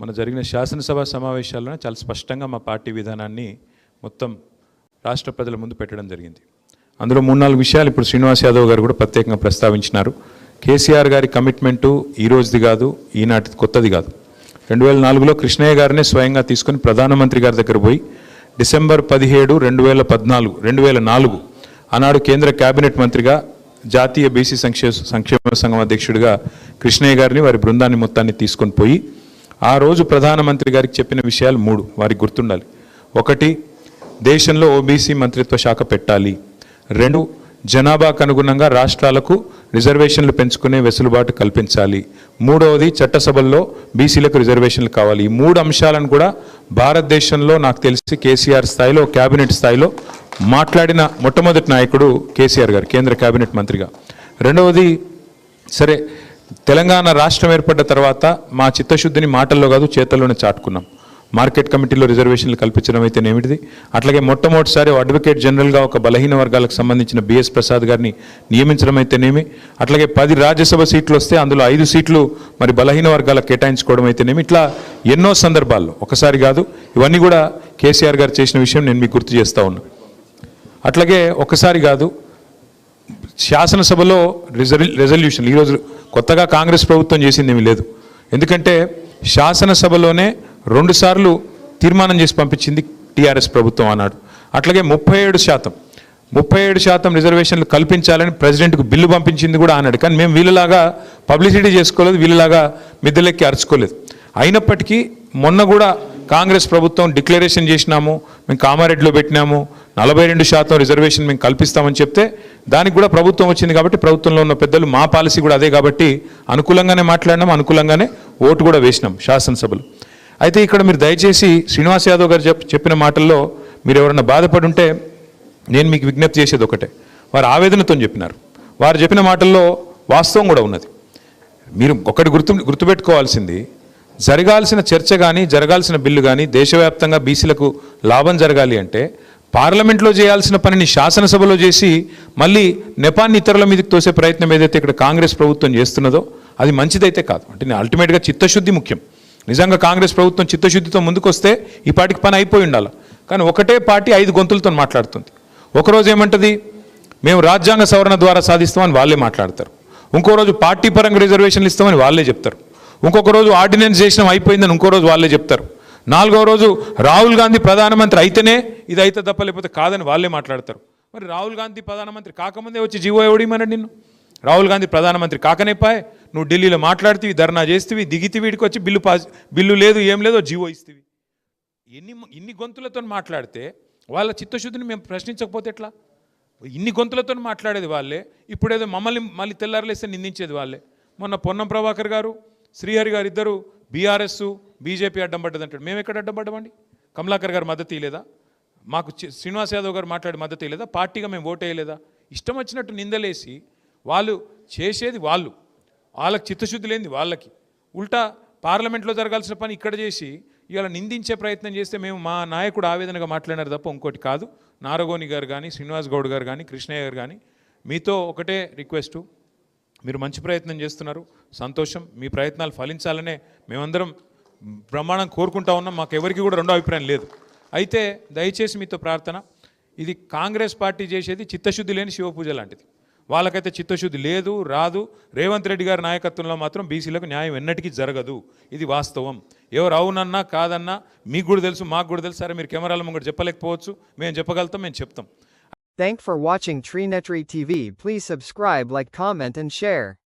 మన జరిగిన శాసనసభ సమావేశాల్లోనే చాలా స్పష్టంగా మా పార్టీ విధానాన్ని మొత్తం రాష్ట్ర ప్రజల ముందు పెట్టడం జరిగింది. అందులో మూడు నాలుగు విషయాలు ఇప్పుడు శ్రీనివాస్ యాదవ్ గారు కూడా ప్రత్యేకంగా ప్రస్తావించినారు. కేసీఆర్ గారి కమిట్మెంటు ఈ రోజుది కాదు ఈనాటి కొత్తది కాదు. రెండు వేల నాలుగులో కృష్ణయ్య గారినే స్వయంగా తీసుకొని ప్రధానమంత్రి గారి దగ్గర పోయి డిసెంబర్ పదిహేడు రెండు వేల పద్నాలుగు రెండు వేల నాలుగు ఆనాడు కేంద్ర కేబినెట్ మంత్రిగా జాతీయ బీసీ సంక్షేమ సంక్షేమ సంఘం అధ్యక్షుడిగా కృష్ణయ్య గారిని వారి బృందాన్ని మొత్తాన్ని తీసుకొని పోయి ఆ రోజు ప్రధానమంత్రి గారికి చెప్పిన విషయాలు మూడు వారికి గుర్తుండాలి. ఒకటి దేశంలో ఓబీసీ మంత్రిత్వ శాఖ పెట్టాలి. రెండు జనాభాకు అనుగుణంగా రాష్ట్రాలకు రిజర్వేషన్లు పెంచుకునే వెసులుబాటు కల్పించాలి. మూడవది చట్టసభల్లో బీసీలకు రిజర్వేషన్లు కావాలి. ఈ మూడు అంశాలను కూడా భారతదేశంలో నాకు తెలిసి కేసీఆర్ స్థాయిలో కేబినెట్ స్థాయిలో మాట్లాడిన మొట్టమొదటి నాయకుడు కేసీఆర్ గారు కేంద్ర కేబినెట్ మంత్రిగా. రెండవది సరే తెలంగాణ రాష్ట్రం ఏర్పడ్డ తర్వాత మా చిత్తశుద్ధిని మాటల్లో కాదు చేతల్లోనే చాటుకున్నాం. మార్కెట్ కమిటీలో రిజర్వేషన్లు కల్పించడం అయితేనేమిటిది అట్లాగే మొట్టమొదటిసారి అడ్వకేట్ జనరల్గా ఒక బలహీన వర్గాలకు సంబంధించిన బిఎస్ ప్రసాద్ గారిని నియమించడం అయితేనేమి అట్లాగే పది రాజ్యసభ సీట్లు వస్తే అందులో ఐదు సీట్లు మరి బలహీన వర్గాలకు కేటాయించుకోవడం అయితేనేమి ఇట్లా ఎన్నో సందర్భాల్లో ఒకసారి కాదు ఇవన్నీ కూడా కేసీఆర్ గారు చేసిన విషయం నేను మీకు గుర్తు చేస్తా ఉన్నా. అట్లాగే ఒకసారి కాదు శాసనసభలో రిజర్వ్ రెజల్యూషన్ ఈరోజు కొత్తగా కాంగ్రెస్ ప్రభుత్వం చేసింది ఏమీ లేదు. ఎందుకంటే శాసనసభలోనే రెండుసార్లు తీర్మానం చేసి పంపించింది టీఆర్ఎస్ ప్రభుత్వం అన్నాడు అట్లాగే ముప్పై ఏడు శాతం ముప్పై ఏడు శాతం రిజర్వేషన్లు కల్పించాలని ప్రెసిడెంట్కు బిల్లు పంపించింది కూడా అన్నాడు కానీ మేము వీళ్ళలాగా పబ్లిసిటీ చేసుకోలేదు వీళ్ళలాగా మిద్దెలెక్కి అరుచుకోలేదు. అయినప్పటికీ మొన్న కూడా కాంగ్రెస్ ప్రభుత్వం డిక్లరేషన్ చేసినాము మేము కామారెడ్డిలో పెట్టినాము నలభై రెండు శాతం రిజర్వేషన్ మేము కల్పిస్తామని చెప్తే దానికి కూడా ప్రభుత్వం వచ్చింది కాబట్టి ప్రభుత్వంలో ఉన్న పెద్దలు మా పాలసీ కూడా అదే కాబట్టి అనుకూలంగానే మాట్లాడినాం అనుకూలంగానే ఓటు కూడా వేసినాం శాసనసభలు. అయితే ఇక్కడ మీరు దయచేసి శ్రీనివాస్ యాదవ్ గారు చెప్ చెప్పిన మాటల్లో మీరు ఎవరన్నా బాధపడి ఉంటే నేను మీకు విజ్ఞప్తి చేసేది ఒకటే. వారు ఆవేదనతో చెప్పినారు. వారు చెప్పిన మాటల్లో వాస్తవం కూడా ఉన్నది. మీరు ఒకటి గుర్తు గుర్తుపెట్టుకోవాల్సింది జరగాల్సిన చర్చ కానీ జరగాల్సిన బిల్లు కానీ దేశవ్యాప్తంగా బీసీలకు లాభం జరగాలి అంటే పార్లమెంట్లో చేయాల్సిన పనిని శాసనసభలో చేసి మళ్ళీ నెపాన్ని ఇతరుల మీదకి తోసే ప్రయత్నం ఏదైతే ఇక్కడ కాంగ్రెస్ ప్రభుత్వం చేస్తున్నదో అది మంచిదైతే కాదు. అంటే అల్టిమేట్గా చిత్తశుద్ధి ముఖ్యం. నిజంగా కాంగ్రెస్ ప్రభుత్వం చిత్తశుద్ధితో ముందుకొస్తే ఈ పాటికి పని అయిపోయి ఉండాలి. కానీ ఒకటే పార్టీ ఐదు గొంతులతో మాట్లాడుతుంది. ఒకరోజు ఏమంటది? మేము రాజ్యాంగ సవరణ ద్వారా సాధిస్తామని వాళ్ళే మాట్లాడతారు. ఇంకో రోజు పార్టీ పరంగా రిజర్వేషన్లు ఇస్తామని వాళ్ళే చెప్తారు. ఇంకొక రోజు ఆర్డినెన్స్ చేసినాం అయిపోయిందని ఇంకో రోజు వాళ్ళే చెప్తారు. నాలుగో రోజు రాహుల్ గాంధీ ప్రధానమంత్రి అయితేనే ఇది అయితే తప్ప లేకపోతే కాదని వాళ్ళే మాట్లాడతారు. మరి రాహుల్ గాంధీ ప్రధానమంత్రి కాకముందే వచ్చి జీవో ఎవడిమన్నాడు నిన్ను? రాహుల్ గాంధీ ప్రధానమంత్రి కాకనేపాయ్ నువ్వు ఢిల్లీలో మాట్లాడుతీవి ధర్నా చేస్తేవి దిగితే వీడికి వచ్చి బిల్లు పాస్ బిల్లు లేదు ఏం లేదో జీవో ఇస్తేవి. ఎన్ని ఇన్ని గొంతులతో మాట్లాడితే వాళ్ళ చిత్తశుద్ధిని మేము ప్రశ్నించకపోతే ఎట్లా? ఇన్ని గొంతులతో మాట్లాడేది వాళ్ళే ఇప్పుడేదో మమ్మల్ని మళ్ళీ తెల్లారలేస్తే నిందించేది వాళ్ళే. మొన్న పొన్నం ప్రభాకర్ గారు శ్రీహరి గారు ఇద్దరు బీఆర్ఎస్ బీజేపీ అడ్డం పడ్డది అంటాడు. మేము ఎక్కడ అడ్డం పడ్డామండి? కమలాకర్ గారు మద్దతు ఇలేదా మాకు శ్రీనివాస్ యాదవ్ గారు మాట్లాడి మద్దతు ఇలేదా పార్టీగా మేము ఓటు వేయలేదా? ఇష్టం వచ్చినట్టు నిందలేసి వాళ్ళు చేసేది వాళ్ళు. వాళ్ళకి చిత్తశుద్ధి లేనిది వాళ్ళకి. ఉల్టా పార్లమెంట్లో జరగాల్సిన పని ఇక్కడ చేసి ఇవాళ నిందించే ప్రయత్నం చేస్తే మేము మా నాయకుడు ఆవేదనగా మాట్లాడినారు తప్ప ఇంకోటి కాదు. నారగోని గారు కానీ శ్రీనివాస్ గౌడ్ గారు కానీ కృష్ణయ్య గారు కానీ మీతో ఒకటే రిక్వెస్టు. మీరు మంచి ప్రయత్నం చేస్తున్నారు. సంతోషం. మీ ప్రయత్నాలు ఫలించాలనే మేమందరం బ్రహ్మాండం కోరుకుంటా ఉన్నాం. మాకెవరికి కూడా రెండో అభిప్రాయం లేదు. అయితే దయచేసి మీతో ప్రార్థన. ఇది కాంగ్రెస్ పార్టీ చేసేది చిత్తశుద్ధి లేని శివపూజ లాంటిది. వాళ్ళకైతే చిత్తశుద్ధి లేదు రాదు. రేవంత్ రెడ్డి గారి నాయకత్వంలో మాత్రం బీసీలకు న్యాయం ఎన్నటికీ జరగదు. ఇది వాస్తవం. ఎవరు అవునన్నా కాదన్నా మీకు కూడా తెలుసు మాకు కూడా తెలుసు. సరే మీరు కెమెరాల ముంగడు చెప్పలేకపోవచ్చు. మేము చెప్పగలుగుతాం మేము చెప్తాం. Thank for watching Treenetry TV. Please subscribe, like, comment and share.